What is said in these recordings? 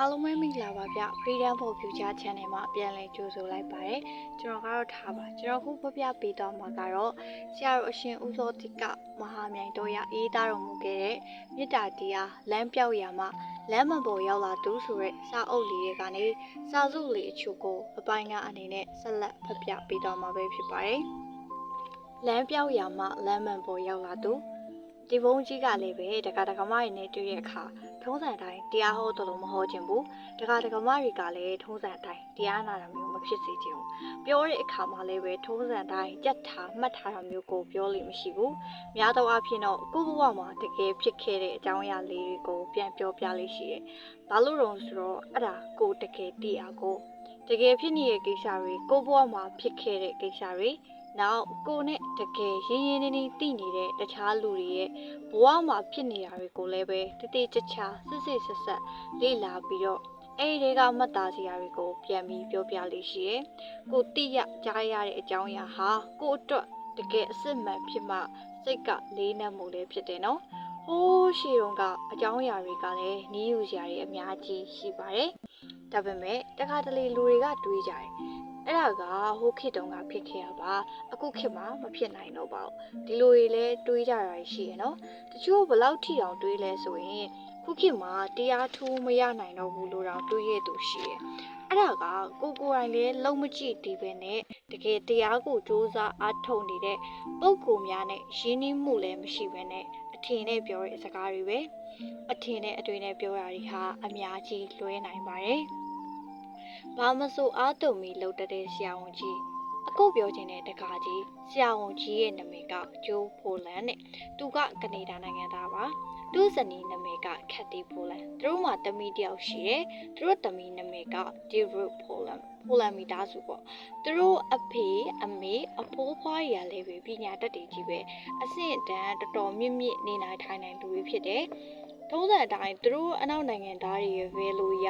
အားလုံးပဲမင်္ဂလာပါဗျ Freedom for Future Channel မှာပြန်လည်ကြိုဆိုလိုက်ပါတယ်ကျွန်တော်ကတော့ထားပါကျွန်တော်ခုပြပြပေးသွားမှာကတော့ဆရာတော်အရှင်ဦးစောတိကမဟာမြိုင်တော်ရအေးသားတော်မူခဲ့တဲ့မေတ္တာတရားလမ်းပြောက်ရာမှာလမ်းမပေါ်ရောက်လာသူဆိုတဲ့စာအုပ်လေးတွေကနေစာစုလေးအချို့ကိုအပိုင်းကအနေနဲ့ဆက်လက်ဖပြပေးသွားမှာပဲဖြစ်ပါတယ်လမ်းပြောက်ရာမှာလမ်းမပေါ်ရောက်လာသူ ဒီဘုန်းကြီးကလည်းပဲတက္ကသကမရင်းနဲ့တွေ့တဲ့အခါထုံးစံတိုင်းတရားဟောတယ်လို့မဟောခြင်းဘူးတက္ကသကမတွေကလည်းထုံးစံတိုင်းတရားနာတာမျိုးမဖြစ်စေချင်ဘူးပြောတဲ့အခါမှာလည်းပဲထုံးစံတိုင်းကြက်ထားမှတ်ထားတာမျိုးကိုပြောလို့မရှိဘူးများသောအားဖြင့်တော့ကိုယ့်ဘဝမှာတကယ်ဖြစ်ခဲ့တဲ့အကြောင်းအရာလေးတွေကိုပြန်ပြောပြလေးရှိတယ်ဘာလို့လဲဆိုတော့အဲ့ဒါကိုယ်တကယ်သိအောင်ကိုတကယ်ဖြစ်နေတဲ့ကိစ္စတွေကိုယ့်ဘဝမှာဖြစ်ခဲ့တဲ့ကိစ္စတွေ နောက်ကိုနဲ့တကယ်ရင်းရင်းနှီးနှီးသိနေတဲ့တခြားလူတွေရဲ့ဘဝမှာဖြစ်နေတာတွေကိုလည်းပဲတတိချာချာစစ်စစ်ဆက်ဆက်လေ့လာပြီးတော့အဲ့ဒီတွေကမှတ်သားစရာတွေကိုပြန်ပြီးပြောပြလေးရှိရယ်ကိုတိရကြားရတဲ့အကြောင်းအရာဟာကိုအတွက်တကယ်အစစ်မှန်ဖြစ်မှစိတ်ကလေးနက်မှုလည်းဖြစ်တယ်နော်ဟိုးရှေတုံးကအကြောင်းအရာတွေကလည်းနီးယူစရာတွေအများကြီးရှိပါတယ်ဒါပေမဲ့တခါတလေလူတွေကတွေးကြတယ် အဲ့ဒါကဟိုခေတ်တုန်းကဖြစ်ခဲ့ရပါအခုခေတ်မှာမဖြစ်နိုင်တော့ပါဘူးဒီလိုတွေလည်းတွေးကြတာရှိရနော်တချို့ဘလောက်ထိအောင်တွေးလဲဆိုရင်ခုခေတ်မှာတရားထူးမရနိုင်တော့ဘူးလို့တော့တွေးရသူရှိတယ်အဲ့ဒါကကိုကိုယ်တိုင်လည်းလုံးမကြည့်ဒီပဲနဲ့တကယ်တရားကိုစူးစမ်းအားထုတ်နေတဲ့ပုံကိုယ်များနဲ့ရင်းနှီးမှုလည်းမရှိဘဲနဲ့အထင်နဲ့ပြောတဲ့စကားတွေပဲအထင်နဲ့အတွေ့နဲ့ပြောရတာဟာအများကြီးလွဲနိုင်ပါတယ် ဘာမဆိုအားတုံမီလှုပ်တတ်တဲ့ဆရာဝန်ကြီးအခုပြောချင်တဲ့တကားကြီးဆရာဝန်ကြီးရဲ့နာမည်ကဂျိုးဖိုလန်နဲ့သူကကနေဒါနိုင်ငံသားပါသူ့ဇနီးနာမည်ကခက်တီဖိုလန်သူတို့မှာတမီတယောက်ရှိတယ်သူတို့တမီနာမည်ကဒီရုဖိုလန်ဖိုလန်မီသားစုပေါ့သူတို့အဖေအမေအဖိုးဖွားရလည်းပဲပညာတတ်တွေကြီးပဲအဆင့်တန်းတော်တော်မြင့်မြင့်နေနိုင်ထိုင်နိုင်လူတွေဖြစ်တယ်ထုံးစံအတိုင်းသူတို့အနောက်နိုင်ငံသားတွေရဲ့ဘယ်လိုရ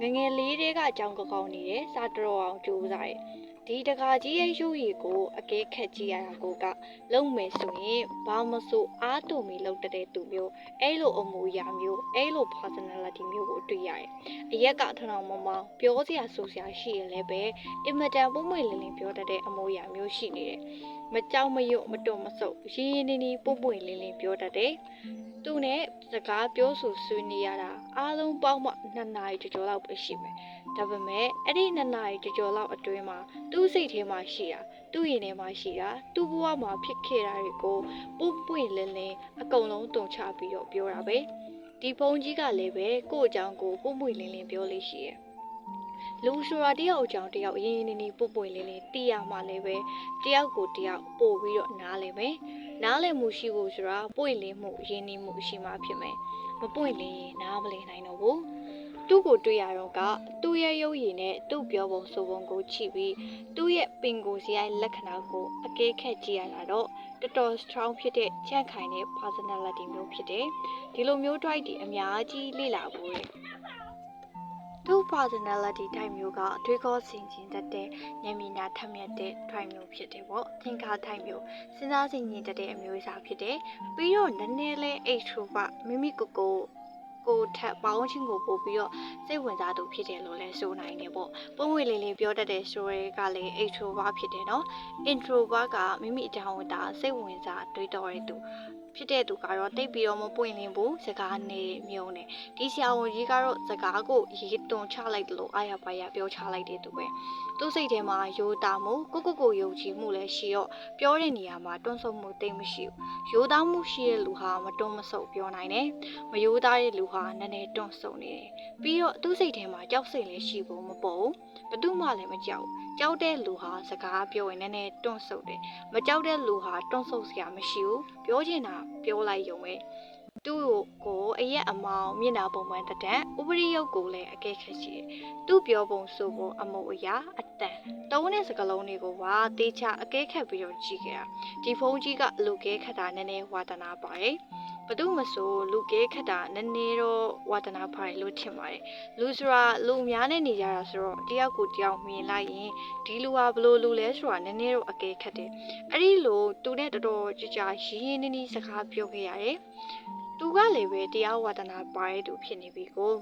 ငယ်ငယ်လေးတွေကအကြောင်းကောင်းနေတယ်စာတော်အောင်ကြိုးစားတယ်ဒီတကာကြီးရဲ့ရုပ်ရည်ကိုအကဲခတ်ကြည့်ရတာကိုကလုံမယ်ဆိုရင်ဘာမဆိုအားတူမီလောက်တဲ့သူမျိုးအဲ့လိုအမူအရာမျိုးအဲ့လို personality မျိုးကိုတွေ့ရတယ်။အရက်ကထထောင်မမောင်ပြောစရာဆိုစရာရှိရင်လည်းပဲအင်မတန်ပုံမှန်လင်းလင်းပြောတတ်တဲ့အမူအရာမျိုးရှိနေတယ်။ မကြောက်မရွံ့မတုံမဆုပ်ရင်းရင်းနှီးနှီးပုံမှန်လင်းလင်းပြောတတ်တယ်။သူနဲ့စကားပြောဆိုဆွေးနွေးရတာအားလုံးပေါင်းမှ2နာရီကျော်လောက်ပဲရှိမယ်။ဒါပေမဲ့အဲ့ဒီ2နာရီကျော်လောက်အတွင်းမှာသူ့စိတ်ထဲမှာရှိတာသူ့ရင်ထဲမှာရှိတာသူ့ဘဝမှာဖြစ်ခဲ့တာတွေကိုပုံပွင့်လင်းလင်းအကုန်လုံးတုံချပြီးတော့ပြောတာပဲဒီဘုံကြီးကလည်းပဲကို့အကြောင်းကိုပုံပွင့်လင်းလင်းပြောလို့ရှိရဲ့ လူဆိုတာတယောက်အကြောင်းတယောက်ရင်းရင်းနှီးနှီးပုံပွင့်လင်းလင်းသိရမှလည်းပဲတယောက်ကိုတယောက်ပို့ပြီးတော့နားလည်မယ်နားလည်မှုရှိဖို့ဆိုတာပွင့်လင်းမှုရင်းနှီးမှုရှိမှဖြစ်မယ်မပွင့်လင်းရင်နားမလည်နိုင်တော့ဘူးသူ့ကိုတွေ့ရတော့ကသူ့ရဲ့ရုပ်ရည်နဲ့သူ့ပြောပုံဆိုပုံကိုချိပြီးသူ့ရဲ့ပင်ကိုယ်စရိုက်လက္ခဏာကိုအကဲခတ်ကြည့်ရတာတော့တော်တော် strong ဖြစ်တဲ့ချန့်ခိုင်တဲ့ personality မျိုးဖြစ်တယ်ဒီလိုမျိုး drive တွေအများကြီးလေ့လာဖို့ရ သူ့ personality type မျိုးကအတွေးခေါ်ဆင်ခြင်တတ်တဲ့ဉာဏ်ပညာထက်မြက်တဲ့ type မျိုးဖြစ်တယ်ပေါ့သင်္ကာ type မျိုးစဉ်းစားဆင်ခြင်တတ်တဲ့အမျိုးအစားဖြစ်တယ်ပြီးတော့နည်းနည်းလေး extrovert မိမိကိုယ်ကိုကိုထက်ပေါင်းချင်းကိုပို့ပြီးတော့စိတ်ဝင်စားသူဖြစ်တယ်လို့လည်းဆိုနိုင်တယ်ပေါ့ပုံဝင်လေးလေးပြောတတ်တဲ့ story ကလည်း extrovert ဖြစ်တယ်နော် introvert ကမိမိအကြောင်းကိုဒါစိတ်ဝင်စားတွေးတောတဲ့သူ ဖြစ်တဲ့သူကတော့တိတ်ပြီးတော့မပွင့်လင်းဘူးစကားနေမြုံနေဒီဆရာဝန်ကြီးကတော့စကားကိုရေတွန်ချလိုက်တယ်လို့အာရပါရပြောချလိုက်တဲ့သူပဲသူ့စိတ်ထဲမှာယိုတာမှုကိုကိုကိုယုံကြည်မှုလည်းရှိတော့ပြောတဲ့နေရာမှာတွန့်ဆုတ်မှုတိတ်မရှိဘူးယိုသားမှုရှိတဲ့လူဟာမတွန့်မဆုတ်ပြောနိုင်တယ်မယိုသားတဲ့လူဟာနည်းနည်းတွန့်ဆုတ်နေတယ်ပြီးတော့သူ့စိတ်ထဲမှာကြောက်စိတ်လည်းရှိဖို့မပေါ်ဘူးဘသူမှလည်းမကြောက် ကြောက်တဲ့လူဟာစကားပြောရင်နည်းနည်းတွန့်ဆုတ်တယ်မကြောက်တဲ့လူဟာတွန့်ဆုတ်စရာမရှိဘူးပြောချင်တာပြောလိုက်ရုံပဲသူ့ကိုအရက်အမောင်မျက်နှာပုံမှန်တဒံဥပရိယုတ်ကိုလည်းအကဲခတ်ရှိတယ်သူ့ပြောပုံဆိုပုံအမုတ်အရာအတန်တုံးတဲ့စကလုံးတွေကိုပါတေချာအကဲခတ်ပြီးတော့ကြည့်ခဲ့တာဒီဖုန်းကြီးကလူကဲခတ်တာနည်းနည်းဝါသနာပါတယ် ဘသူမဆိုလူကဲခတ်တာနည်းနည်းတော့ဝါသနာပါတယ်လို့ထင်ပါတယ်လူဆိုတာလူအများနဲ့နေကြတာဆိုတော့တယောက်ကိုတယောက်မြင်လိုက်ရင်ဒီလူဟာဘလို့လူလဲဆိုတာနည်းနည်းတော့အကဲခတ်တယ်အဲ့ဒီလိုသူနဲ့တော်တော်ကြကြရင်းရင်းနှီးနှီးစကားပြောခဲ့ရတယ်သူကလည်းပဲတရားဝါဒနာပါတဲ့သူဖြစ်နေပြီကို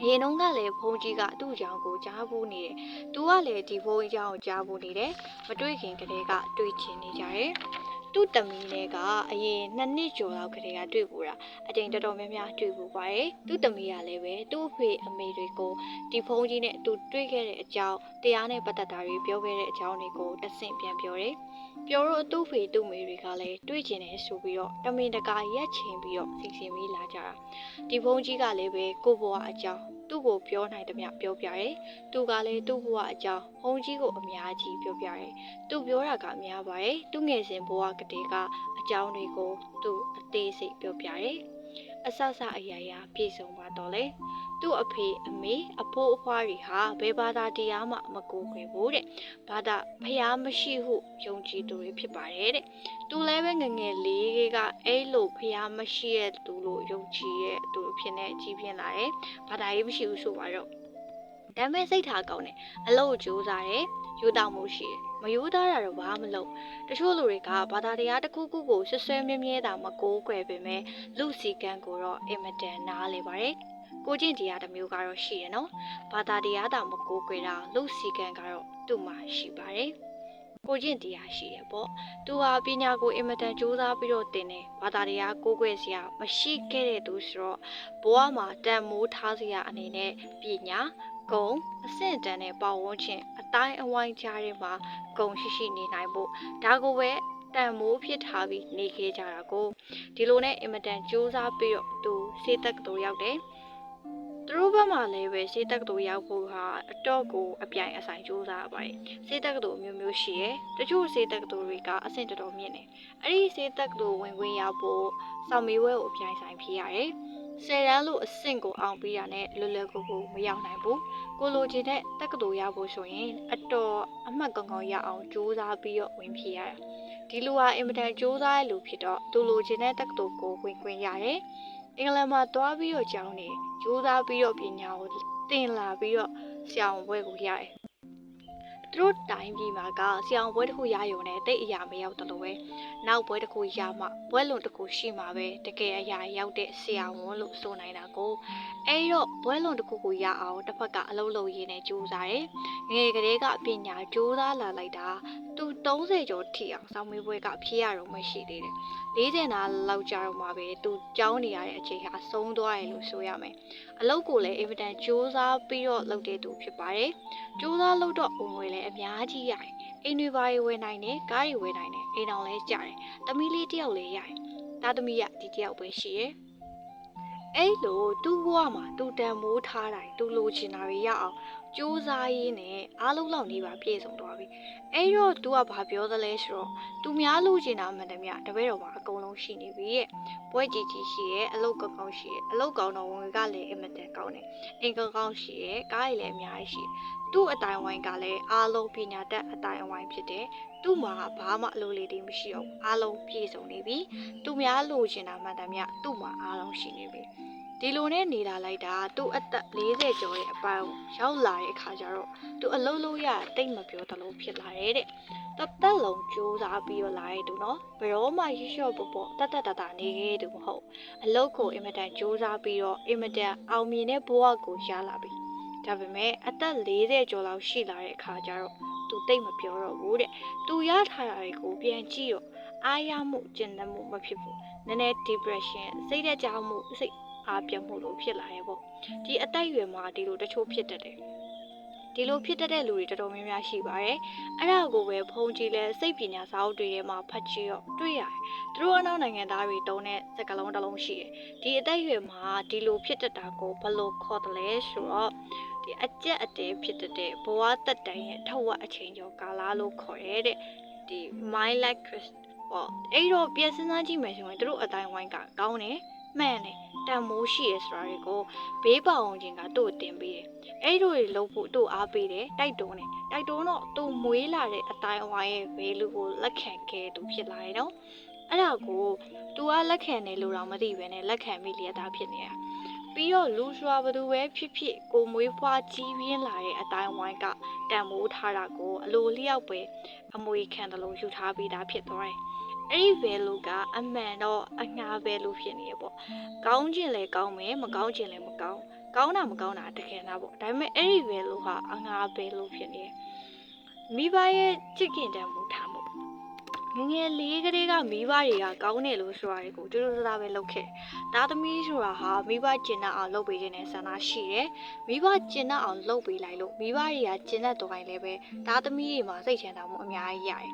အရင်တုန်းကလည်းဖုန်းကြီးကသူ့အကြောင်းကိုကြားဖို့နေတယ်။သူကလည်းဒီဖုန်းအကြောင်းကိုကြားဖို့နေတယ်။မတွေ့ခင်ကတည်းကတွေ့ချင်နေကြတယ်။ သူ့တမီးနဲ့ကအရင်နှစ်နှစ်ကျော်လောက်ကတည်းကတွေ့ပူတာအချိန်တော်တော်များများတွေ့ပူပါတယ်။သူ့တမီးကလည်းပဲသူ့အဖေအမေတွေကိုဒီဖုန်းကြီးနဲ့သူတွေ့ခဲ့တဲ့အကြောင်းတရားနဲ့ပတ်သက်တာတွေပြောခဲ့တဲ့အကြောင်းတွေကိုတဆင့်ပြန်ပြောတယ်။ပြောတော့သူ့ဖေသူ့မေတွေကလည်းတွေ့ကျင်တယ်ဆိုပြီးတော့တမင်တကာရက်ချင်ပြီးတော့စီစဉ်ပြီးလာကြတာ။ဒီဖုန်းကြီးကလည်းပဲကိုဘွားအကြောင်းသူ့ကိုပြောနိုင်သမျှပြောပြတယ်။သူကလည်းသူ့ဘဝအကြောင်းဖုန်းကြီးကိုအများကြီးပြောပြတယ်။သူပြောတာကများပါတယ်။သူငယ်စဉ်ဘဝကတည်းကအကြောင်းတွေကိုသူအသေးစိတ်ပြောပြတယ်။အဆဆအရာရာပြည့်စုံပါတော့လေ။ သူ့အဖေအမေအဖိုးအဖွားတွေဟာဘယ်ဘာသာတရားမှမကိုးကွယ်ဘူးတဲ့။ဘာသာဖျားမရှိဟုယုံကြည်သူတွေဖြစ်ပါတယ်တဲ့။သူလည်းပဲငယ်ငယ်လေးကအဲ့လိုဖျားမရှိတဲ့သူလို့ယုံကြည်တဲ့သူဖြစ်နေကြီးပြင်းလာတယ်။ဘာသာရေးမရှိဘူးဆိုပါတော့။ဒါပေမဲ့စိတ်ထားကောင်းတယ်။အလုပ်ကြိုးစားတယ်။ယူတောင်မှုရှိတယ်။မယူသားတာတော့ဘာမလုပ်။တချို့လူတွေကဘာသာတရားတစ်ခုခုကိုဆွဆွဲမြဲမြဲတာမကိုးကွယ်ပေမဲ့လူစီကံကိုတော့အင်မတန်နားလေပါတယ်။ ကိုကျင့်တရားတစ်မျိုးကတော့ရှိရနော်။ဘာသာတရားတောင်မကိုးကွယ်တာလူစီကံကတော့သူ့မှာရှိပါတယ်။ကိုကျင့်တရားရှိရပေါ့။သူဟာပညာကိုအင်မတန်ကြိုးစားပြီးတော့သင်တယ်။ဘာသာတရားကိုးကွယ်စရာမရှိခဲ့တဲ့သူဆိုတော့ဘဝမှာတန်မိုးထားစရာအနေနဲ့ပညာဂုံအဆင့်တန်းတဲ့ပတ်ဝန်းကျင်အတိုင်းအဝိုင်းကြားထဲမှာဂုံရှိရှိနေနိုင်ဖို့ဒါကိုပဲတန်မိုးဖြစ်ထားပြီးနေခဲ့ကြတာကိုဒီလိုနဲ့အင်မတန်ကြိုးစားပြီးတော့သူစေတက်ကတော်ရောက်တယ် သူတို့ဘက်မှာလည်းပဲစေတက်ကတော်ရောက်ဖို့ဟာအတော့ကိုအပြိုင်အဆိုင်ကြိုးစားရပါတယ်စေတက်ကတော်မျိုးမျိုးရှိရယ်တချို့စေတက်ကတော်တွေကအဆင့်တော်တော်မြင့်တယ်အဲ့ဒီစေတက်ကတော်ဝင်ခွင့်ရဖို့စောင့်မေးဝဲကိုအပြိုင်ဆိုင်ဖြစ်ရတယ်ဆယ်တန်းလို့အဆင့်ကိုအောင်ပြီးရတဲ့လွယ်လွယ်ကူကူမရောက်နိုင်ဘူးကိုလိုချင်တဲ့တက္ကသိုလ်ရဖို့ဆိုရင်အတော်အမှတ်ကောင်းကောင်းရအောင်ကြိုးစားပြီးတော့ဝင်ဖြစ်ရတာဒီလူဟာအင်မတန်ကြိုးစားတဲ့လူဖြစ်တော့သူလိုချင်တဲ့တက္ကသိုလ်ကိုဝင်ခွင့်ရတယ် အင်္ဂလန်မှာသွားပြီးတော့ကျောင်းနေကြိုးစားပြီးတော့ပညာကိုသင်လာပြီးတော့ဆရာဝန်ဘွဲကိုရတယ် သူတို့တိုင်းပြည်မှာကဆရာဝန်ဘွဲတစ်ခုရရုံနဲ့တိတ်အရာမရောက်တယ်လို့ပဲနောက်ဘွဲတစ်ခုရမှဘွဲလွန်တစ်ခုရှိမှပဲတကယ်အရာရောက်တဲ့ဆရာဝန်လို့ဆိုနိုင်တာကိုအဲ့တော့ဘွဲလွန်တစ်ခုကိုရအောင်တစ်ဖက်ကအလုပ်လုပ်ရင်းနဲ့ကြိုးစားတယ်ငယ်ကလေးကပညာကြိုးစားလာလိုက်တာသူ30ကျော်ထိအောင်စောင်းမေးပွဲကဖြေရတော့မရှိသေးတယ်40နာလောက်ကြာတော့မှပဲသူကြောင်းနေရတဲ့အချိန်ဟာဆုံးသွားတယ်လို့ဆိုရမယ်အလုပ်ကိုလည်းအင်မတန်ကြိုးစားပြီးတော့လုပ်တဲ့သူဖြစ်ပါတယ်ကြိုးစားလုပ်တော့ဝင်ငွေလည်းအများကြီးရတယ်အိမ်တွေပါဝယ်နိုင်တယ်ကားတွေဝယ်နိုင်တယ်အိမ်တော်လည်းကြတယ်သမီးလေးတယောက်လည်းရတယ်တာသမီးကဒီတယောက်ပဲရှိရဲ့အဲ့လိုသူ့ဘဝမှာသူတန်မိုးထားတိုင်းသူလိုချင်တာတွေရအောင် စူးစားရင်းနဲ့အားလုံးလောက်နေပါပြည့်စုံသွားပြီအဲ့တော့ तू ကဘာပြောသလဲဆိုတော့ तू များလိုချင်တာမှန်တယ်မြတပည့်တော်မှာအကုန်လုံးရှိနေပြီရဲ့ပွဲကြီးကြီးရှိရဲ့အလုတ်ကောင်းကောင်းရှိရဲ့အလုတ်ကောင်းတော့ဝင်ကလည်းအင်မတန်ကောင်းတယ်အင်ကောင်းကောင်းရှိရဲ့ကားရည်လည်းအများကြီးရှိသူ့အတိုင်းဝိုင်းကလည်းအားလုံးပညာတတ်အတိုင်းဝိုင်းဖြစ်တယ်သူ့မှာဘာမှအလိုလေးတွေမရှိအောင်အားလုံးပြည့်စုံနေပြီသူများလိုချင်တာမှန်တယ်မြသူ့မှာအားလုံးရှိနေပြီ ဒီလိုနဲ့နေလာလိုက်တာသူ့အသက်40ကျော်ရဲ့အပိုင်းရောက်လာတဲ့အခါကျတော့သူအလုံးလုံးရတိတ်မပြောတလို့ဖြစ်လာတယ်တဲ့တသက်လုံးကြိုးစားပြီးတော့လာတဲ့သူနော်ဘယ်တော့မှရွှေ့လျှော့ပေါ့ပေါ့တတ်တတ်တတနေခဲ့သူမဟုတ်အလုတ်ကိုအင်မတန်ကြိုးစားပြီးတော့အင်မတန်အောင်မြင်တဲ့ဘဝကိုရလာပြီဒါပေမဲ့အသက်40ကျော်လောက်ရှိလာတဲ့အခါကျတော့သူတိတ်မပြောတော့ဘူးတဲ့သူရထားတာတွေကိုပြန်ကြည့်တော့အားရမှုကျဉ်းနှမှုမဖြစ်ဘူးနည်းနည်း depression စိတ်ဓာတ်ကြောက်မှုစိတ် အားပြတ်မှုလို့ဖြစ်လာရဲ့ပေါ့ဒီအသက်အရွယ်မှာဒီလိုတချို့ဖြစ်တတ်တယ်ဒီလိုဖြစ်တတ်တဲ့လူတွေတော်တော်များများရှိပါတယ်အဲ့ဒါကိုပဲဖုန်းကြည့်လဲစိတ်ပညာစာအုပ်တွေထဲမှာဖတ်ကြည့်တော့တွေ့ရတယ်သူတို့အနောက်နိုင်ငံသားတွေတုံးတဲ့စကားလုံးတစ်လုံးရှိတယ်ဒီအသက်အရွယ်မှာဒီလိုဖြစ်တတ်တာကိုဘယ်လိုခေါ်တယ်လဲဆိုတော့ဒီအကျက်အတဲဖြစ်တတ်တဲ့ဘဝတက်တန်ရဲ့ထက်ဝက်အချိန်ကျော်ကာလလို့ခေါ်ရတဲ့ဒီ my life crystal ပေါ့အဲ့တော့ပြန်စဉ်းစားကြည့်မယ်ဆိုရင်တို့အတိုင်းဝိုင်းကကောင်းတယ် မှန်တယ်တန်မိုးရှိရဆိုတာတွေကိုဘေးပေါအောင်ချင်းကတို့တင်ပေးတယ်အဲ့တို့တွေလုံးဖို့တို့အားပေးတယ်တိုက်တွန်းတယ်တိုက်တွန်းတော့သူမွေးလာတဲ့အတိုင်းအဝိုင်းရဲ့ဘေးလူကိုလက်ခံခဲ့သူဖြစ်လာတယ်နော်အဲ့ဒါကိုသူကလက်ခံတယ်လို့တော့မသိဘဲနဲ့လက်ခံမိလျက်သားဖြစ်နေတာပြီးတော့လူစွာဘသူပဲဖြစ်ဖြစ်ကိုမွေးဖွားကြီးပြင်းလာတဲ့အတိုင်းဝိုင်းကတန်မိုးထားတာကိုအလိုလျောက်ပဲအမွေခံတယ်လို့ယူထားပြီးသားဖြစ်သွားတယ် အဲ့ဒီ value ကအမှန်တော့အငှား value ဖြစ်နေရပေါ့ကောင်းခြင်းလည်းကောင်းမယ်မကောင်းခြင်းလည်းမကောင်းကောင်းတာမကောင်းတာတကယ်နာပေါ့ဒါပေမဲ့အဲ့ဒီပဲလို့ဟာအငါပဲလို့ဖြစ်နေတယ်မိဘရဲ့ချစ်ခင်တမ်းမှုထားမှုငယ်ငယ်လေးကလေးကမိဘတွေကကောင်းတယ်လို့ဆိုတာကိုတူတူဆဆပဲလုပ်ခဲ့သားသမီးဆိုတာဟာမိဘကျင်တတ်အောင်လုပ်ပေးခြင်းနဲ့ဆန္ဒရှိတယ်မိဘကျင်တတ်အောင်လုပ်ပေးလိုက်လို့မိဘတွေကကျင်တတ်တော်ရင်လည်းပဲသားသမီးတွေမှာစိတ်ချမ်းသာမှုအများကြီးရတယ်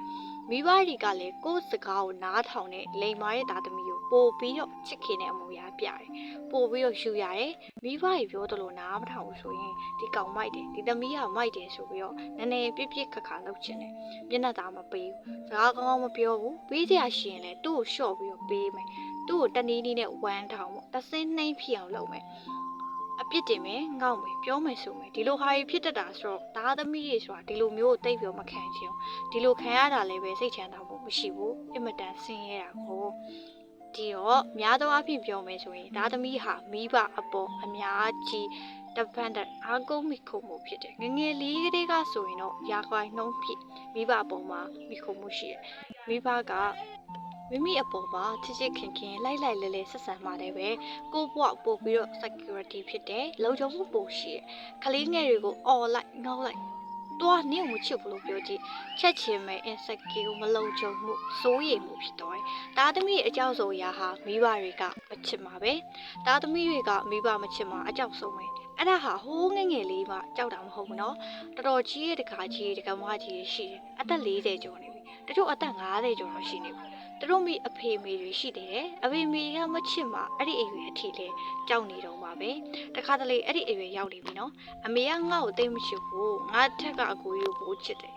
မိဘတွေကလည်းကိုယ့်စကားကိုနားထောင်တဲ့လိမ်မာတဲ့သားသမီးကိုပို့ပြီးတော့ချစ်ခင်တဲ့အမူအရာပြတယ်ပို့ပြီးတော့ယူရတယ်မိဘတွေပြောသလိုနားမထောင်ဘူးဆိုရင်ဒီကောင်မိုက်တယ်ဒီသမီးကမိုက်တယ်ဆိုပြီးတော့နည်းနည်းပြစ်ပြစ်ခါခါလုပ်ချင်တယ်မျက်နှာသားမပေးဘူးစကားကောင်းကောင်းမပြောဘူးပေးကြရရှိရင်လည်းသူ့ကိုလျှော့ပြီးတော့ပေးမယ်သူ့ကိုတနည်းနည်းနဲ့ဝမ်းထောင်ပေါ့တဆင်းနှိမ့်ဖြစ်အောင်လုပ်မယ် အပြစ်တင်မယ်ငေါ့မယ်ပြောမယ်ဆိုမယ်ဒီလိုဟာကြီးဖြစ်တတ်တာဆိုတော့သားသမီးတွေဆိုတာဒီလိုမျိုးကိုတိတ်ပြောမခံချင်ဘူးဒီလိုခံရတာလည်းပဲစိတ်ချမ်းသာမှုမရှိဘူးအင်မတန်ဆင်းရဲတာကိုဒီတော့များသောအားဖြင့်ပြောမယ်ဆိုရင်သားသမီးဟာမိဘအပေါ်အများကြီး dependent အားကိုးမိခုမှုဖြစ်တယ်ငယ်ငယ်လေးကလေးကဆိုရင်တော့ရာခိုင်နှုန်းဖြစ်မိဘအပေါ်မှာမိခုမှုရှိတယ်မိဘက မိမိအပေါ်မှာချစ်ချစ်ခင်ခင်လိုက်လိုက်လဲလဲဆက်ဆံမှလည်းပဲကိုယ့်ဘဝပို့ပြီးတော့ security ဖြစ်တယ်လုံခြုံမှုပိုရှိတယ်ကလေးငယ်တွေကိုអော်လိုက်ငေါက်လိုက်တွားနင့်ကိုမချစ်ဘူးလို့ပြောကြည့်ချက်ချင်မဲ့ insecure မလုံခြုံမှုစိုးရိမ်မှုဖြစ်တော့တယ်တားသမီးအကြောက်ဆိုရာဟာမိဘတွေကမချစ်မှာပဲတားသမီးတွေကမိဘမချစ်မှာအကြောက်ဆုံးပဲအဲ့ဒါဟာဟိုးငယ်ငယ်လေးမှကြောက်တာမဟုတ်ဘူးနော်တော်တော်ကြီးရဲ့တကားကြီးရဲ့တကမကြီးရဲ့ရှိတယ်အသက်40ကျော်နေပြီတချို့အသက်50ကျော်တော့ရှိနေပြီ သူတို့မိအဖေမေတွေရှိသေးတယ်အဖေမေကမချစ်မှအဲ့ဒီအရွယ်အထိလေကြောက်နေတော့မှာပဲတခါတလေအဲ့ဒီအရွယ်ရောက်နေပြီနော်အမေကငါ့ကိုသိမ့်မချစ်ဘူးငါထက်ကအကိုကြီးကိုပိုချစ်တယ်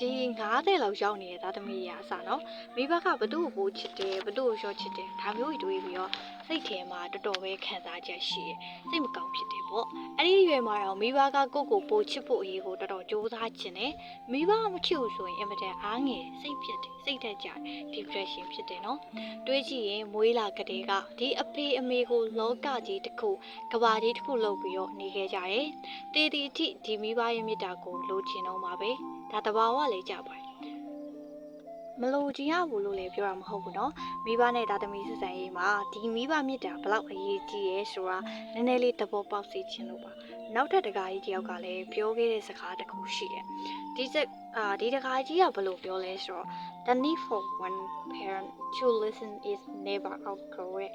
ဒီ90လောက်ရောက်နေတဲ့သားသမီးရာအစနော်မိဘကဘသူ့ကိုပိုချစ်တယ်ဘသူ့ကိုရှော့ချစ်တယ်ဒါမျိုးတွေတွေးပြီးတော့စိတ်ထဲမှာတော်တော်ပဲခံစားချက်ရှိတယ်စိတ်မကောင်းဖြစ်တယ်ပေါ့အဲ့ဒီရွယ်မှာတော့မိဘကကိုယ့်ကိုပိုချစ်ဖို့အရေးကိုတော်တော်ကြိုးစားခြင်းနဲ့မိဘမချစ်ဘူးဆိုရင်အင်မတန်အားငယ်စိတ်ဖြစ်တယ်စိတ်တက်ကြတယ် depression ဖြစ်တယ်နော်တွေးကြည့်ရင်မွေးလာကလေးကဒီအဖေအမေကိုလောကကြီးတစ်ခုကဘာကြီးတစ်ခုလုပ်ပြီးတော့နေခဲ့ကြတယ်တေးတီအထိဒီမိဘရဲ့မြတ်တာကိုလိုချင်တော့မှာပဲ ဒါတဘာဝလေးကြပါတယ်မလို့ကြည်ရဘူးလို့လည်းပြောတာမဟုတ်ဘူးเนาะမိဘနဲ့သားသမီးဆက်ဆံရေးမှာဒီမိဘမြစ်တာဘလောက်အရေးကြီးရဲဆိုတာနည်းနည်းလေးသဘောပေါက်စေချင်လို့ပါနောက်ထပ်တကားကြီးတယောက်ကလည်းပြောခဲ့တဲ့စကားတစ်ခုရှိတယ်ဒီစက် အာဒီတကားကြီးကဘယ်လိုပြောလဲဆိုတော့ the need for one parent to listen is never outgrown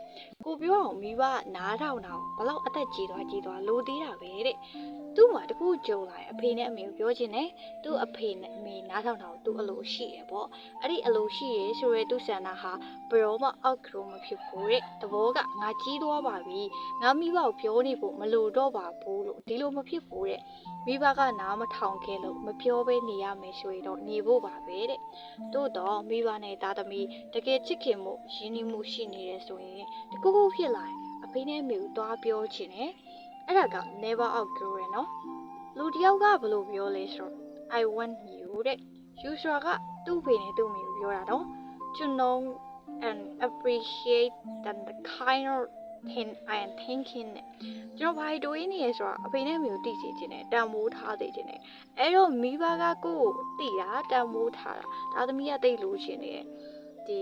ကိုပြောအောင်မိဘနားထောင်တာဘလောက်အသက်ကြီးသွားကြီးသွားလိုသေးတာပဲတဲ့သူ့မှာတခုကြုံလာရင်အဖေနဲ့အမေကိုပြောချင်တယ်သူ့အဖေနဲ့အမေနားထောင်တာကိုသူ့အလိုရှိရပေါ့အဲ့ဒီအလိုရှိရဆိုရဲသူ့ဆန္ဒဟာဘယ်တော့မှ outgrow မဖြစ်ဘူးတဲ့သဘောကငါကြီးသွားပါပြီငါမိဘကိုပြောနေဖို့မလိုတော့ပါဘူးလို့ဒီလိုမဖြစ်ဘူးတဲ့မိဘကနားမထောင်ခဲ့လို့မပြောဘဲနေရမယ်ဆိုရင်တော့နေဖို့ပါပဲတဲ့တို့တော့မိဘနဲ့သားသမီးတကယ်ချစ်ခင်မှုရင်းနှီးမှုရှိနေတယ်ဆိုရင်တကူကူဖြစ်လာရင်အဖေနဲ့အမေကိုသွားပြောချင်တယ်အဲ့ဒါက never outgrow ရယ်နော်လူတစ်ယောက်ကဘယ်လိုပြောလဲဆိုတော့ I want you တဲ့ you ဆိုတာကသူ့ဖေနဲ့သူ့မေကိုပြောတာနော် to know and appreciate that the kind of thing I am thinking နဲ့ကျွန်တော်ဘာတွေးနေရဆိုတော့အဖေနဲ့အမေကိုသိစေချင်တယ်တန်မိုးထားစေချင်တယ်အဲ့တော့မိဘကကိုယ့်ကိုသိတာတန်မိုးထားတာဒါသမီးကသိလို့ရှင်နေတယ်ဒီ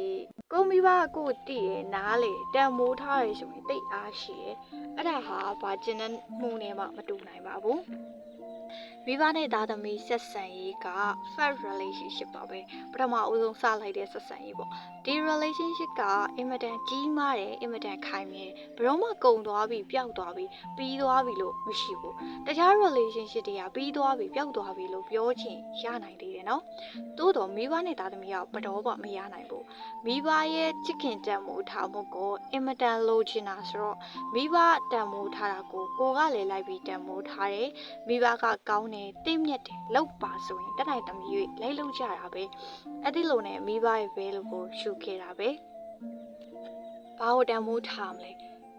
ကိုမိဘကကိုယ်တည်ရနားလေတန်မိုးထားရဆိုရင်တိတ်အားရှိရအဲ့ဒါဟာဘာကျင်တဲ့မှုနဲ့မှမတူနိုင်ပါဘူး မိဘနဲ့သားသမီးဆက်ဆံရေးက first relationship ပါပဲပထမအဦးဆုံးစလိုက်တဲ့ဆက်ဆံရေးပေါ့ဒီ relationship ကအင်မတန်ကြီးမားတယ်အင်မတန်ခိုင်မြဲဘယ်တော့မှကုံသွားပြီပျောက်သွားပြီပြီးသွားပြီလို့မရှိဘူးတခြား relationship တွေကပြီးသွားပြီပျောက်သွားပြီလို့ပြောချင်ရနိုင်သေးတယ်နော်သို့တော့မိဘနဲ့သားသမီးကဘယ်တော့မှမရနိုင်ဘူးမိဘရဲ့ချစ်ခင်တန်မိုးထားမှုကိုအင်မတန်လိုချင်တာဆိုတော့မိဘတန်မိုးထားတာကိုကိုကလည်းလိုက်ပြီးတန်မိုးထားတယ်မိဘကကောင်းတယ်တင့်မြတ်တယ်လောက်ပါဆိုရင်တက်နိုင်သမီး၍လိုက်လို့ကြတာပဲအဲ့ဒီလိုနဲ့မိဘရဲ့ဘဲလို့ကိုရှုခဲ့တာပဲဘာလို့တန်မိုးထားမလဲ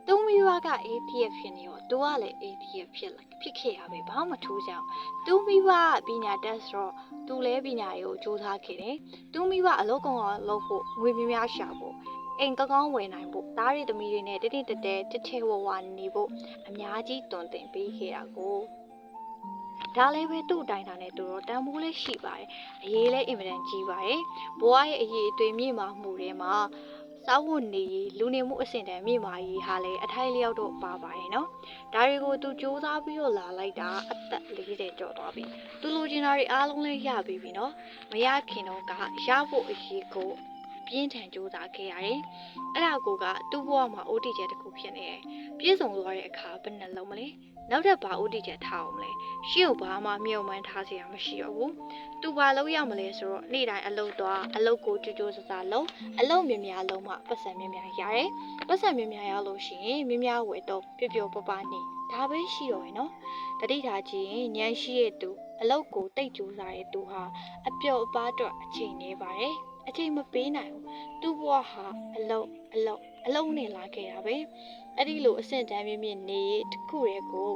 သူမိဘက ATF ဖြစ်နေရောသူကလည်း ATF ဖြစ်လိုက်ဖြစ်ခဲ့ရပဲဘာမှမထူးကြအောင်သူမိဘကပညာတတ်ဆိုတော့သူလည်းပညာရေးကိုစူးစမ်းခဲ့တယ်သူမိဘအလုပ်ကောင်းအောင်လုပ်ဖို့ငွေများများရှာဖို့အိမ်ကောင်းကောင်းဝယ်နိုင်ဖို့သားရီသမီးတွေနဲ့တတိတတဲတထဲဝဝနေဖို့အများကြီးတွင်တင်ပေးခဲ့တာကို ဒါလည်းပဲသူ့အတိုင်းတာနဲ့သူတော့တန်ဖိုးလေးရှိပါတယ်အရေးလည်းအင်မတန်ကြီးပါတယ်ဘဝရဲ့အရေးအသွေးမြင့်မာမှုတွေမှာစစားဝတ်နေရေးလူနေမှုအဆင့်တန်းမြင့်မာရေးဟာလည်းအထိုက်လျောက်တော့ပါပါတယ်နော်ဒါတွေကိုသူစူးစမ်းပြီးတော့လာလိုက်တာအသက်40ကျော်သွားပြီသူလိုချင်တာတွေအားလုံးလည်းရပြီပြီနော်မရခင်တော့ကရဖို့အရေးကို ပြင်းထန်စူးစမ်းခဲ့ရတယ်အဲ့ဒါကိုကသူ့ဘဝမှာ OT ချက်တစ်ခုဖြစ်နေတယ်ပြည့်စုံသွားတဲ့အခါဘယ်နှလုံးမလဲနောက်ထပ်ဘာ OT ချက်ထားအောင်မလဲရှင်းကိုဘာမှမြုံမှန်းထားစရာမရှိတော့ဘူးသူဘာလုပ်ရမလဲဆိုတော့နေ့တိုင်းအလုပ်သွားအလုပ်ကိုကြိုးကြိုးစားစားလုပ်အလုပ်မြများလုံးမှပတ်စံမြများရတယ်ပတ်စံမြများရလို့ရှိရင်မြများဝယ်တော့ပျော်ပျော်ပပနေဒါပဲရှိတော့ရယ်နော်တတိထားကြည့်ရင်ညံရှိရဲ့သူအလုပ်ကိုတိတ်ကြိုးစားတဲ့သူဟာအပျော်အပါအတွက်အချိန်နေပါတယ် အချိန်မပေးနိုင်ဘူးသူ့ဘဝဟာအလုပ်အလုပ်အလုပ်နဲ့လာခဲ့တာပဲအဲ့ဒီလိုအဆင့်တန်းမြင့်မြင့်နေတခုတည်းကို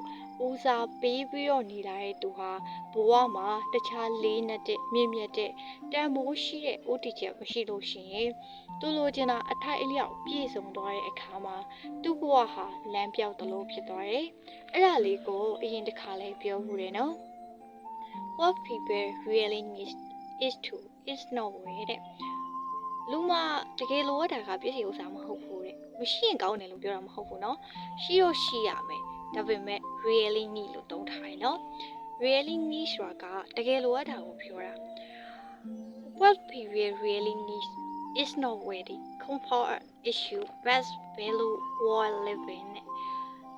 ဦးစားပေးပြီးတော့နေလာတဲ့သူဟာဘဝမှာတခြားလေးနဲ့တဲ့မြင့်မြတ်တဲ့တန်မိုးရှိတဲ့ OT ချက်မရှိလို့ရှိရင်သူလိုချင်တာအထိုက်အလျောက်ပြည့်စုံသွားတဲ့အခါမှာသူ့ဘဝဟာလမ်းပြောက်သလိုဖြစ်သွားတယ်အဲ့ဒါလေးကိုအရင်တစ်ခါလဲပြောမှုတယ်နော် What people really need is to is not way တဲ့လူမတကယ်လိုရတာကပြည့်စုံဥစားမဟုတ်ဘူးတဲ့မရှိရင်ကောင်းတယ်လို့ပြောတာမဟုတ်ဘူးเนาะရှိတော့ရှိရမယ်ဒါပေမဲ့ really need လို့သုံးထားတယ်เนาะ really need ဆိုတာကတကယ်လိုရတာကိုပြောတာ what people really need is not really comfort issue best value while living တဲ့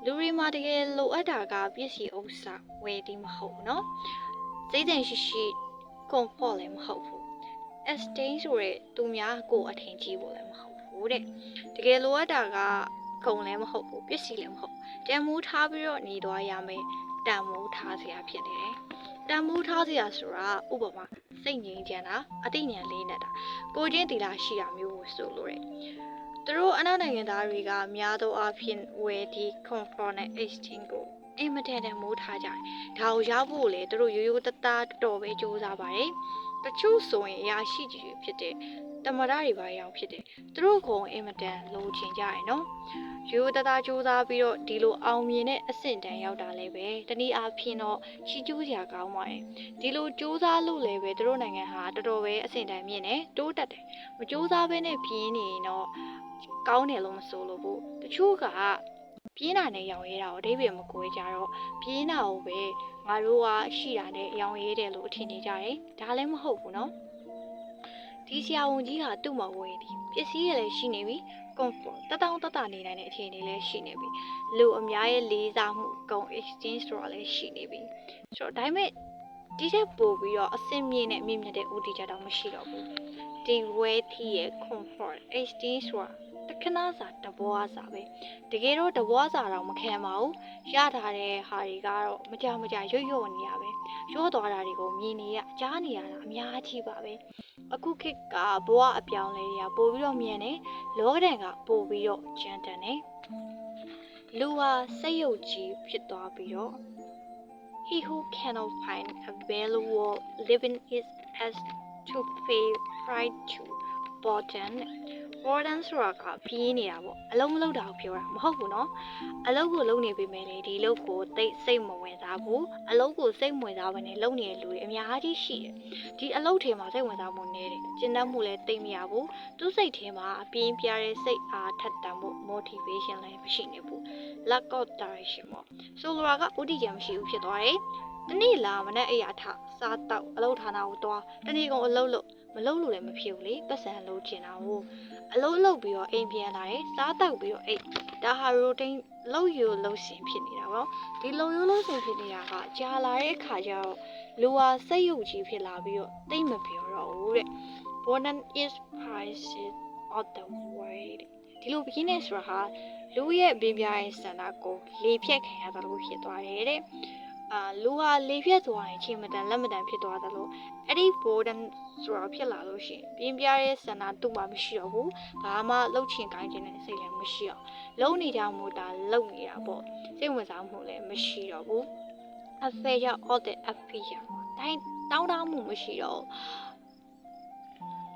လူတွေမှာတကယ်လိုအပ်တာကပြည့်စုံဥစ္စာဝယ်ဒီမဟုတ်ဘူးเนาะစိတ်တန်ရှိရှိ comfort လည်းမဟုတ်ဘူး sustain ဆိုရဲသူများကိုအထင်ကြီးဖို့လည်းမဟုတ်ဘူးတဲ့တကယ်လိုအပ်တာကကုံလည်းမဟုတ်ဘူးပစ္စည်းလည်းမဟုတ်တန်မိုးထားပြီးတော့နေသွားရမယ်တန်မိုးထားစရာဖြစ်နေတယ်တန်မိုးထားစရာဆိုတာဥပမာစိတ်ငြိမ်းချမ်းတာအသိဉာဏ်လေးနဲ့တာကိုချင်းတီလာရှိတာမျိုးကိုဆိုလို့တဲ့သူတို့အနောက်နိုင်ငံသားတွေကများသောအားဖြင့်ဝယ်ဒီ comfort နဲ့ exchange ကိုအင်မတန်တန်မိုးထားကြတယ်ဒါကိုရဖို့လေသူတို့ရိုးရိုးတသားတော်ပဲစူးစမ်းပါတယ် တချို့ဆိုရင်အရာရှိကြီးတွေဖြစ်တဲ့တမရတွေပါရောင်ဖြစ်တယ်သူတို့ကအင်မတန်လိုချင်ကြရယ်နော်ရိုးတသားစူးစမ်းပြီးတော့ဒီလိုအောင်မြင်တဲ့အဆင့်တန်းရောက်တာလည်းပဲတနည်းအားဖြင့်တော့ချီကျူးစရာကောင်းပါတယ်ဒီလိုစူးစမ်းလို့လည်းပဲသူတို့နိုင်ငံဟာတော်တော်ပဲအဆင့်တန်းမြင့်တယ်တိုးတက်တယ်မစူးစမ်းဘဲနဲ့ပြင်းနေရင်တော့ကောင်းတယ်လို့မဆိုလို့ဘူးတချို့က ပြင်းတာနဲ့ရောင်ရဲတာကိုအဓိပ္ပာယ်မကွဲကြတော့ပြင်းတာကိုပဲငါတို့ကရှိတာနဲ့ရောင်ရဲတယ်လို့အထင်နေကြတယ်ဒါလည်းမဟုတ်ဘူးနော်ဒီဆရာဝန်ကြီးဟာသူ့မှာဝယ်ဒီပစ္စည်းရလည်းရှိနေပြီ comfort တတောင်းတတနေနိုင်တဲ့အခြေအနေလည်းရှိနေပြီလူအများရဲ့လေးစားမှုဂုံ exchange ဆိုတာလည်းရှိနေပြီဆိုတော့ဒါပေမဲ့ဒီထက်ပိုပြီးတော့အဆင့်မြင့်နဲ့မြင့်မြတ်တဲ့ OT ကြတော့မရှိတော့ဘူးဒီ wealthy ရဲ့ comfort exchange ဆိုတာတ ခဏစာတဘွားစာပဲတကယ်တော့တဘွားစာတော့မခံပါဘူးရထားတဲ့ဟာတွေကတော့မကြမကြရွတ်ရွတ်နေရပဲရော့သွားတာတွေကိုမြင်နေရကြားနေရတာအများကြီးပါပဲအခုခေတ်ကဘဝအပြောင်းလဲတွေကပိုပြီးတော့မြန်တယ်လောကဒဏ်ကပိုပြီးတော့ကြမ်းတမ်းတယ်လူဟာစိတ်ယုတ်ကြီးဖြစ်သွားပြီးတော့ he who cannot find a valuable living is as to pay pride to burden burden ဆိုတာကပြင်းနေတာပေါ့အလုံးမလုံးတာကိုပြောတာမဟုတ်ဘူးเนาะအလုံးကိုလုံးနေပေမဲ့လေဒီလုံးကိုတိတ်စိတ်မဝင်စားဘူးအလုံးကိုစိတ်မဝင်စားဘဲနဲ့လုံးနေတဲ့လူတွေအများကြီးရှိတယ်ဒီအလုံးထဲမှာစိတ်ဝင်စားမှုနည်းတယ်ကျင့်တတ်မှုလည်းတိတ်မရဘူးသူ့စိတ်ထဲမှာအပြင်းပြတဲ့စိတ်အားထက်သန်ဖို့ motivation လည်းမရှိနေဘူး lack of direction ပေါ့ဆိုလိုတာကဥတီကြမရှိဘူးဖြစ်သွားတယ်တနေ့လာမနဲ့အိယာထစားတော့အလုပ်ဌာနကိုသွားတနေ့ကုန်အလုပ်လုပ် မလုပ်လို့လည်းမဖြစ်ဘူးလေပတ်စံလုပ်ချင်တာကိုအလုပ်လုပ်ပြီးတော့အိမ်ပြန်လာတယ်စားတော့ပြီးတော့အိတ်ဒါဟာ routine လုပ်ယူလုပ်ရှင်ဖြစ်နေတာပေါ့ဒီလုပ်ယူလုပ်ရှင်ဖြစ်နေတာကကြာလာတဲ့အခါကျတော့လူဟာစိတ်ယုတ်ကြီးဖြစ်လာပြီးတော့တိတ်မပြောတော့ဘူးတဲ့ Bonan is prices of the world ဒီလိုပြင်းနေဆိုတာဟာလူရဲ့ပြင်းပြရဲ့စန္ဒကိုလေဖြတ်ခံရသလိုဖြစ်သွားတယ်တဲ့ အာလူဟာလေဖြတ်သွားရင်ချိန်မတန်လက်မတန်ဖြစ်သွားသလိုအဲ့ဒီ boredom ဆိုတာဖြစ်လာလို့ရှိရင်ပြင်းပြရဲ့စန္ဒသူ့မှာမရှိတော့ဘူးဘာမှလှုပ်ချင်ကိုင်းချင်တဲ့စိတ်လည်းမရှိအောင်လုံနေကြမို့ဒါလုံနေတာပေါ့စိတ်ဝင်စားမှုလည်းမရှိတော့ဘူး affair ကြောင့် all the affair တိုင်းတောင်းတမှုမရှိတော့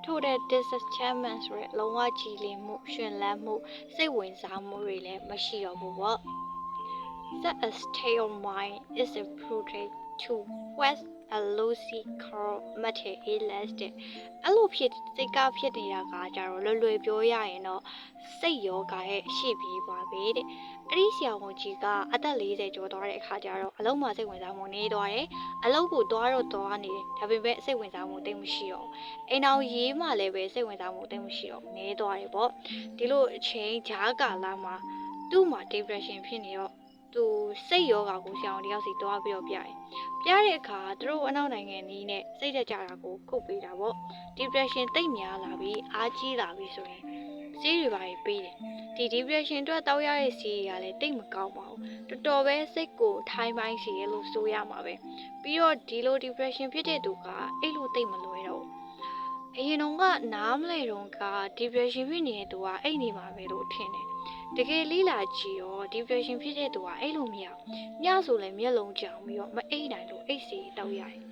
ထို့တဲ့ disenchantment ဆိုရဲလုံးဝကြည်လင်မှုရှင်လန်းမှုစိတ်ဝင်စားမှုတွေလည်းမရှိတော့ဘူးပေါ့ That a state of mind is a prudent to quest a lucy call မတ်တဲ့ elastic အဲ့လိုဖြစ်စိတ်ကဖြစ်နေတာကကြတော့လွယ်လွယ်ပြောရရင်တော့စိတ်ယောဂရဲ့ရှိပြီးပါပဲတဲ့အဲ့ဒီဆရာဝန်ကြီးကအသက်40ကျော်သွားတဲ့အခါကျတော့အလုံးမစိတ်ဝင်စားမှုနေသွားတယ်အလုံးကိုသွားတော့သွားနေတယ်ဒါပေမဲ့စိတ်ဝင်စားမှုတိတ်မရှိတော့အိမ်အောင်ရေးမှလည်းပဲစိတ်ဝင်စားမှုတိတ်မရှိတော့နေသွားတယ်ပေါ့ဒီလိုအချိန်ဂျားကာလမှာသူ့မှာ depression ဖြစ်နေတော့ သူစိတ်ယောဂကိုဆရာဝန်တယောက်စီတွားပြီးတော့ပြတယ်ပြတဲ့အခါသူတို့အနောက်နိုင်ငံနီးနဲ့စိတ်တက်ကြတာကိုခုတ်ပေးတာပေါ့ depression တိတ်များလာပြီးအားကြီးလာပြီးဆိုရင်ဆေးတွေပါပေးတယ်ဒီ depression အတွက်တောက်ရတဲ့ဆေးတွေကလည်းတိတ်မကောင်းပါဘူးတော်တော်ပဲစိတ်ကိုထိုင်းပိုင်းစီရလို့ဆိုရမှာပဲပြီးတော့ဒီလို depression ဖြစ်တဲ့သူကအဲ့လိုတိတ်မလွယ်တော့ဘူးအရင်တော့ကနားမလဲတော့က depression ဖြစ်နေတဲ့သူကအဲ့နေမှာပဲလို့ထင်တယ် တကယ်လေးလာကြည့်ရော depression ဖြစ်တဲ့သူကအဲ့လိုမရဘူးညဆိုလည်းမျက်လုံးကြောင်ပြီးတော့မအိပ်နိုင်လို့အိတ်စီတောက်ရတယ်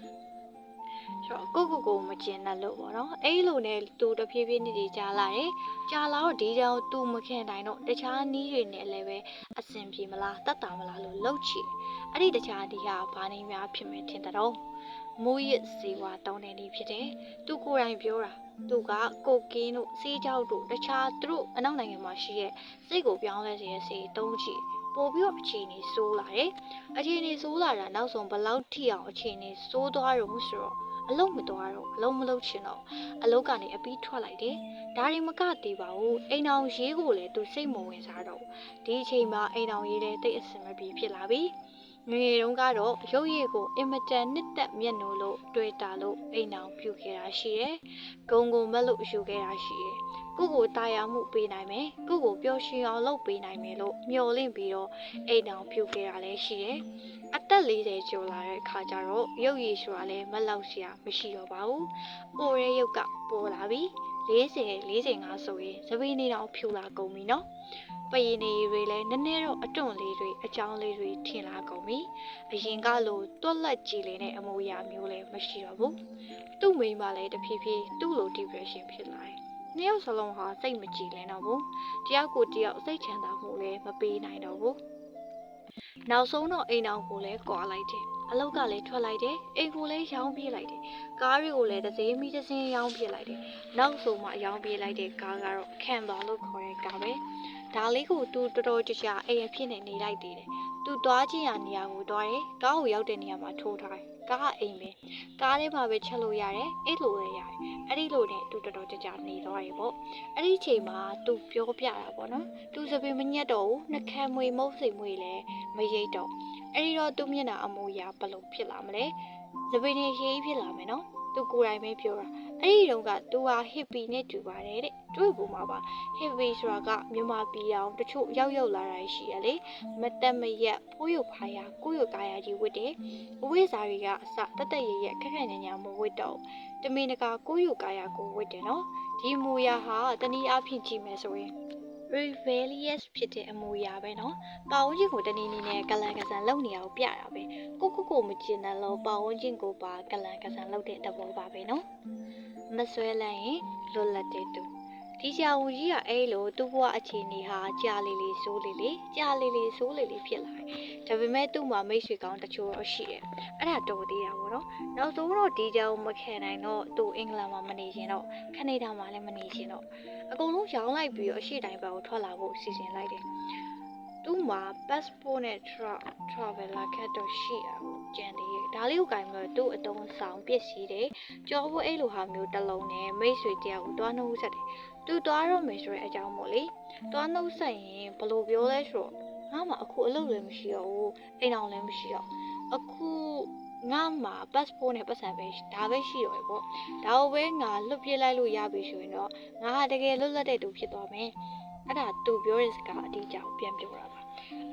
ဆိုတော့ကိုကိုကိုမကျင်တတ်လို့ပေါ့နော်အဲ့လိုနဲ့သူတဖြည်းဖြည်းနေနေကြာလာတယ်ကြာလာတော့ဒီတောင်သူမခင်နိုင်တော့တခြားနီးတွေနဲ့လည်းပဲအဆင်ပြေမလားတတ်တာမလားလို့လှုပ်ချီအဲ့ဒီတခြားဒီဟာဘာနေများဖြစ်မယ်ထင်တဲ့တော့ မိုးရစ်စီဝါတောင်းတဲ့နေဖြစ်တယ်သူကိုယ်တိုင်ပြောတာသူကကိုကင်းတို့စီးကြောက်တို့တခြားသူတို့အနောက်နိုင်ငံမှာရှိတဲ့စိတ်ကိုပြောင်းလဲစေတဲ့စီတုံးချီပို့ပြီးတော့အခြေအနေဆိုးလာတယ်အခြေအနေဆိုးလာတာနောက်ဆုံးဘယ်လောက်ထိအောင်အခြေအနေဆိုးသွားတော့ဆိုတော့အလုံးမသွားတော့အလုံးမလုံးချင်တော့အလုံးကနေအပြီးထွက်လိုက်တယ်ဒါတွေမကသေးပါဘူးအိမ်အောင်ရေးကိုလည်းသူစိတ်မဝင်စားတော့ဘူးဒီအချိန်မှာအိမ်အောင်ရေးလည်းတိတ်အဆင်မပြေဖြစ်လာပြီ ငယ်ငယ်တုန်းကတော့ရုပ်ရည်ကိုအင်မတန်နှစ်သက်မျက်နှာလို့တွေ့တာလို့အိမ်အောင်ပြုခဲ့တာရှိတယ်။ဂုံဂုံမက်လို့ယူခဲ့တာရှိတယ်။ကိုကိုတာယာမှုပေးနိုင်မယ်။ကိုကိုပျော်ရွှင်အောင်လုပ်ပေးနိုင်မယ်လို့မျှော်လင့်ပြီးတော့အိမ်အောင်ပြုခဲ့တာလည်းရှိတယ်။အသက်40ကျော်လာတဲ့အခါကျတော့ရုပ်ရည်ဆိုတာလည်းမလောက်စရာမရှိတော့ပါဘူး။ပိုရဲရုပ်ကပေါ်လာပြီ။ 40 45ဆိုရင်သပင်းနေတော့ဖြူလာကုန်ပြီနော်ပရင်နေတွေလည်းနည်းနည်းတော့အတွန့်လေးတွေအကြောင်းလေးတွေထင်လာကုန်ပြီအရင်ကလိုတွက်လက်ကြည်လင်တဲ့အမူအရာမျိုးလည်းမရှိတော့ဘူးသူ့မိန်းမလည်းတဖြည်းဖြည်းသူ့လို depression ဖြစ်လာတယ်နှစ်ယောက်စလုံးဟာစိတ်မကြည်လင်တော့ဘူးတယောက်ကိုတယောက်စိတ်ချမ်းသာမှုလည်းမပေးနိုင်တော့ဘူးနောက်ဆုံးတော့အိမ်အောင်ကိုလည်းကွာလိုက်တယ် အလောက်ကလည်းထွက်လိုက်တယ်အိမ်ကိုလည်းရောင်းပြေးလိုက်တယ်ကားတွေကိုလည်းတစ်စေးမီတစ်စင်းရောင်းပြေးလိုက်တယ်နောက်ဆုံးမှရောင်းပြေးလိုက်တဲ့ကားကတော့ခံသွားလို့ခေါ်တဲ့ကားပဲဒါလေးကိုသူတော်တော်ကြကြအိမ်အဖြစ်နဲ့နေလိုက်သေးတယ် သူသွားချင်းရနေရာကိုသွားတယ်ကားကိုရောက်တဲ့နေရာမှာထိုးထားတယ်ကားကအိမ်ပဲကားထဲမှာပဲချက်လို့ရတယ်အဲ့လိုလည်းရတယ်အဲ့ဒီလိုနဲ့သူတော်တော်ကြကြနေသွားတယ်ပေါ့အဲ့ဒီချိန်မှာသူပြောပြတာပေါ့နော်သူစပင်မညက်တော့ဘူးနှကမ်းမွေမုတ်စိမ်မွေလည်းမရိတ်တော့အဲ့ဒီတော့သူမျက်နှာအမူအရာဘယ်လိုဖြစ်လာမလဲစပင်နေရေးဖြစ်လာမယ်နော် သူကိုယ်တိုင်ပဲပြောတာအဲ့ဒီတုန်းကသူဟာ hippie နဲ့တူပါတယ်တဲ့တွေ့ပုံမှာပါ hippie ဆိုတာကမြန်မာပြည်အောင်တချို့ရောက်ရောက်လာတာရှိရလေမတက်မရက်ဖိုးရုပ်ဖားရကိုရုပ်ကာယာကြီးဝတ်တယ်အဝိဇ္ဇာတွေကအစတက်တက်ရရခက်ခက်ညံ့ညံ့မဝတ်တော့တမင်တကာကိုရုပ်ကာယာကိုဝတ်တယ်နော်ဒီမူရာဟာတနည်းအားဖြင့်ကြည့်မယ်ဆိုရင် rebellious ဖြစ်တဲ့အမူအရာပဲเนาะပါဝန်းကျင်ကိုတနည်းနည်းနဲ့ကလန်ကဆန်လုပ်နေရအောင်ပြတာပဲကိုကိုကိုမကျင်တယ်လို့ပါဝန်းကျင်ကိုပါကလန်ကဆန်လုပ်တဲ့သဘောပါပဲเนาะမဆွဲလိုက်ရင်လွတ်လပ်တဲ့သူ ဒီဆရာဝန်ကြီးကအဲ့လိုသူ့ဘဝအခြေအနေဟာကြာလေလေဆိုးလေလေကြာလေလေဆိုးလေလေဖြစ်လာတယ်ဒါပေမဲ့သူ့မှာမိတ်ဆွေကောင်းတချို့တော့ရှိတယ်အဲ့ဒါတော်သေးတာပေါ့နော်နောက်ဆုံးတော့ဒီကြောင်မခံနိုင်တော့သူအင်္ဂလန်မှာမနေရှင်တော့ကနေဒါမှာလည်းမနေရှင်တော့အကုန်လုံးရောင်းလိုက်ပြီးတော့အရှိတိုင်းဘက်ကိုထွက်လာဖို့စီစဉ်လိုက်တယ်သူ့မှာ passport နဲ့ tra- traveler card တော့ရှိတာကိုကြံသေးတယ်ဒါလေးကိုကင်ပြီးတော့သူ့အတုံးဆောင်ပစ္စည်းတွေကြောဖို့အဲ့လိုဟာမျိုးတစ်လုံးနဲ့မိတ်ဆွေတယောက်ကိုတွားနှုတ်ဆက်တယ် သူသွားတော့မယ်ဆိုတဲ့အကြောင်းမို့လေတွားနှုတ်ဆက်ရင်ဘယ်လိုပြောလဲဆိုတော့ငါမှအခုအလုပ်လည်းမရှိတော့ဘူးအိမ်အောင်လည်းမရှိတော့အခုငါမှ passport နဲ့ပတ်စံပဲဒါပဲရှိတော့ရပေါ့ဒါကိုပဲငါလွတ်ပြလိုက်လို့ရပြီဆိုရင်တော့ငါဟာတကယ်လွတ်လပ်တဲ့သူဖြစ်သွားမယ်အဲ့ဒါသူပြောတဲ့စကားအတိအကျကိုပြန်ပြောတာပါ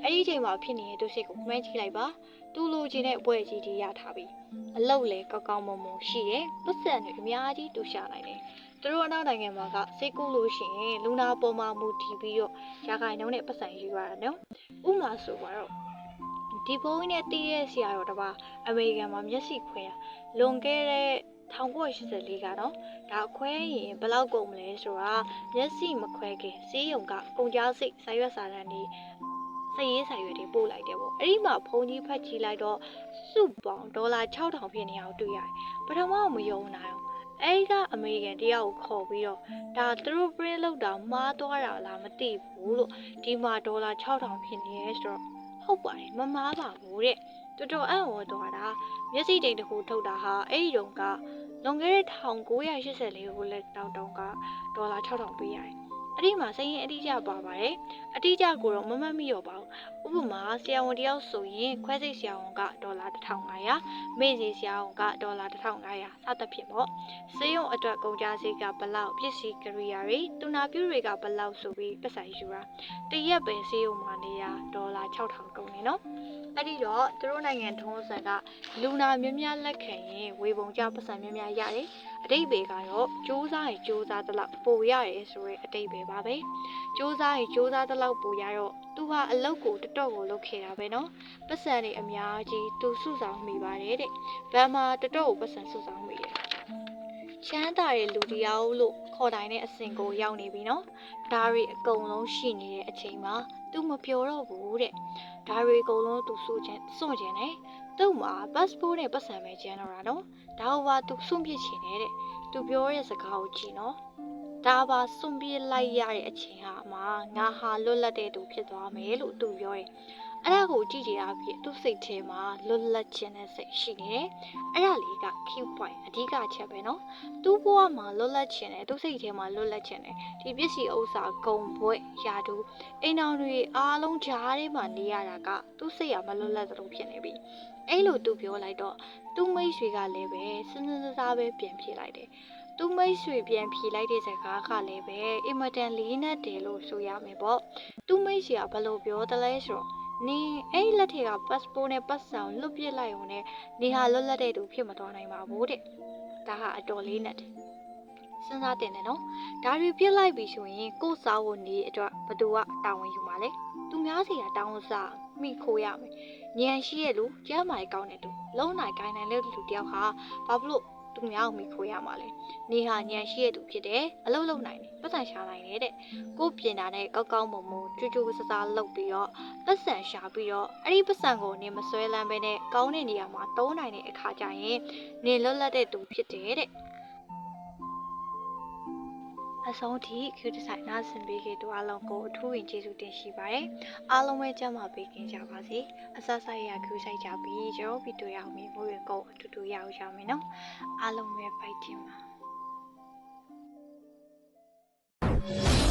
အဲ့ဒီအချိန်မှာဖြစ်နေတဲ့သူစိတ်ကိုမှန်းကြည့်လိုက်ပါသူလိုချင်တဲ့အပွဲကြီးတွေရထားပြီအလုပ်လည်းကောက်ကောက်မွန်မွန်ရှိတယ်ပတ်စံတွေအများကြီးတူရှာနိုင်တယ် သူတို့အနောက်နိုင်ငံမှာကစိတ်ကူးလို့ရှိရင်လူနာပေါ်မှာမူတည်ပြီးတော့ရာခိုင်နှုန်းနဲ့ပတ်စံယူရတာနော်ဥမာဆိုပါတော့ဒီဘုန်းကြီးနဲ့တည်ရဲ့ဆရာတော်တစ်ပါးအမေရိကန်မှာမျက်စိခွဲတာလွန်ခဲ့တဲ့1984ကတော့ဒါခွဲရင်ဘယ်လောက်ကုန်မလဲဆိုတာမျက်စိမခွဲခင်စေးရုံကကုန်ကြားစိတ်စာရွက်စာတမ်းတွေစစရေးဆိုင်ရွက်တွေပို့လိုက်တယ်ပေါ့အဲ့ဒီမှာဖုန်းကြီးဖတ်ကြည့်လိုက်တော့စုပေါင်းဒေါ်လာ6000ဖြစ်နေအောင်တွေ့ရတယ်ပထမကမယုံနိုင် အောင်အဲ့ဒီကအမေရိကန်တယောက်ကိုခေါ်ပြီးတော့ဒါသူတို့ print လောက်တာမှားသွားတာလားမသိဘူးလို့ဒီမှာဒေါ်လာ6000ဖြစ်နေရဲဆိုတော့ဟုတ်ပါတယ်မမားပါဘူးတဲ့တော်တော်အံ့ဩသွားတာမျက်စိတိမ်တစ်ခုထုတ်တာဟာအဲ့ဒီတုန်းကလွန်ခဲ့တဲ့1984ခုလက်တောက်တုန်းကဒေါ်လာ6000ပေးရတယ် အဲ့ဒီမှာစရင်အတိအကျပါပါတယ်အတိအကျကိုတော့မမှတ်မိတော့ပါဘူးဥပမာဆရာဝန်တယောက်ဆိုရင်ခွဲစိတ်ဆရာဝန်ကဒေါ်လာ1500မေ့စီဆရာဝန်ကဒေါ်လာ1500စသဖြင့်ပေါ့စေယုံအတွက်ကုန်ကြစည်ကဘလောက်ပစ္စည်းကရိယာတွေတူနာပြူတွေကဘလောက်ဆိုပြီးပတ်စံယူတာတရက်ပဲစေယုံမှာနေတာဒေါ်လာ6000ကုန်နေနော် အဲ့ဒီတော့သူတို့နိုင်ငံထုံးစံကလူနာများများလက်ခံရင်ဝေပုံကြပတ်စံများများရတယ်အတိတ်ဘေကတော့စူးစားရင်စူးစားသလောက်ပိုရတယ်ဆိုရဲအတိတ်ဘေပါပဲစူးစားရင်စူးစားသလောက်ပိုရတော့သူဟာအလုတ်ကိုတတော့ကိုလုပ်ခဲ့တာပဲနော်ပတ်စံတွေအများကြီးသူစုဆောင်မိပါတယ်တဲ့ဘန်မှာတတော့ကိုပတ်စံစုဆောင်မိတယ် ချမ်းသာတဲ့လူတယောက်လို့ခေါ်တိုင်းတဲ့အဆင့်ကိုရောက်နေပြီနော်ဒါတွေအကုန်လုံးရှိနေတဲ့အချိန်မှာသူမပြောတော့ဘူးတဲ့ဒါတွေအကုန်လုံးသူစုချင်စွန့်ချင်တယ်သူ့မှာ passport နဲ့ပတ်စံပဲကျန်တော့တာနော်ဒါဟိုပါသူစွန့်ပစ်ချင်တယ်တဲ့သူပြောတဲ့စကားကိုကြည့်နော်ဒါပါစွန့်ပစ်လိုက်ရတဲ့အချိန်ဟာမှာငါဟာလွတ်လပ်တဲ့သူဖြစ်သွားမယ်လို့သူပြောတယ် အဲ့ဒါကိုကြည့်ကြရပြီသူ့စိတ်ထဲမှာလွတ်လပ်ခြင်းနဲ့စိတ်ရှိနေတယ်အဲ့ဒါလေးက key point အဓိကချက်ပဲနော်သူ့ဘဝမှာလွတ်လပ်ခြင်းနဲ့သူ့စိတ်ထဲမှာလွတ်လပ်ခြင်းနဲ့ဒီပစ္စည်းဥစ္စာဂုံဘွဲ့ယာတူအိမ်တော်တွေအားလုံးဂျားထဲမှာနေရတာကသူ့စိတ်ကမလွတ်လပ်သလိုဖြစ်နေပြီအဲ့လိုသူပြောလိုက်တော့သူ့မိတ်ဆွေကလည်းပဲစဉ်းစဉ်းစားစားပဲပြန်ဖြေလိုက်တယ်သူမိတ်ဆွေပြန်ဖြေလိုက်တဲ့စကားကလည်းပဲအင်မတန်လေးနက်တယ်လို့ဆိုရမယ်ပေါ့သူမိတ်ဆွေကဘယ်လိုပြောသလဲဆိုတော့ နင်အဲ့လက်ထက်က passport နဲ့ပတ်စံလွတ်ပြစ်လိုက်ုံနဲ့နေဟာလွတ်လပ်တဲ့သူဖြစ်မသွားနိုင်ပါဘူးတဲ့ဒါဟာအတော်လေးနက်တယ်စဉ်းစားတင်တယ်နော်ဒါတွေပြစ်လိုက်ပြီဆိုရင်ကိုယ့်စားဖို့နေအတွက်ဘသူကတာဝန်ယူမှာလဲသူများစီကတောင်းစားမိခိုးရမယ်ဉာဏ်ရှိရဲ့လူကျမ်းမာရေးကောင်းတဲ့လူလုံးနိုင်ကိုင်းနိုင်တဲ့လူတယောက်ဟာဘာဖြစ်လို့ သူများကိုမိခိုးရမှာလဲနေဟာဉာဏ်ရှိတဲ့သူဖြစ်တယ်အလုပ်လုပ်နိုင်တယ်ပတ်စံရှာနိုင်တယ်တဲ့ကိုယ်ပြင်တာနဲ့ကောက်ကောက်မုံမုံကြွကြွဆဆလုပ်ပြီးတော့ပတ်စံရှာပြီးတော့အဲ့ဒီပတ်စံကိုနေမဆွဲလန်းပဲနဲ့ကောင်းတဲ့နေရာမှာတုံးနိုင်တဲ့အခါကျရင်နေလွတ်လပ်တဲ့သူဖြစ်တယ်တဲ့ အဆုံးထိခူးဒီဇိုင်နာဆင်ပေးခဲ့သူအားလုံးကိုအထူးဝင်ကျေးဇူးတင်ရှိပါတယ်။အားလုံးပဲကျမ်းမာပေးခင်ကြပါစေ။အစစရရခူးဆိုင်ကြပြီးကျွန်တော်ဗီဒီယိုအောင်မြင်ဖို့ရကိုအတူတူရအောင်ရမယ်နော်။အားလုံးပဲပိုက်တင်ပါ။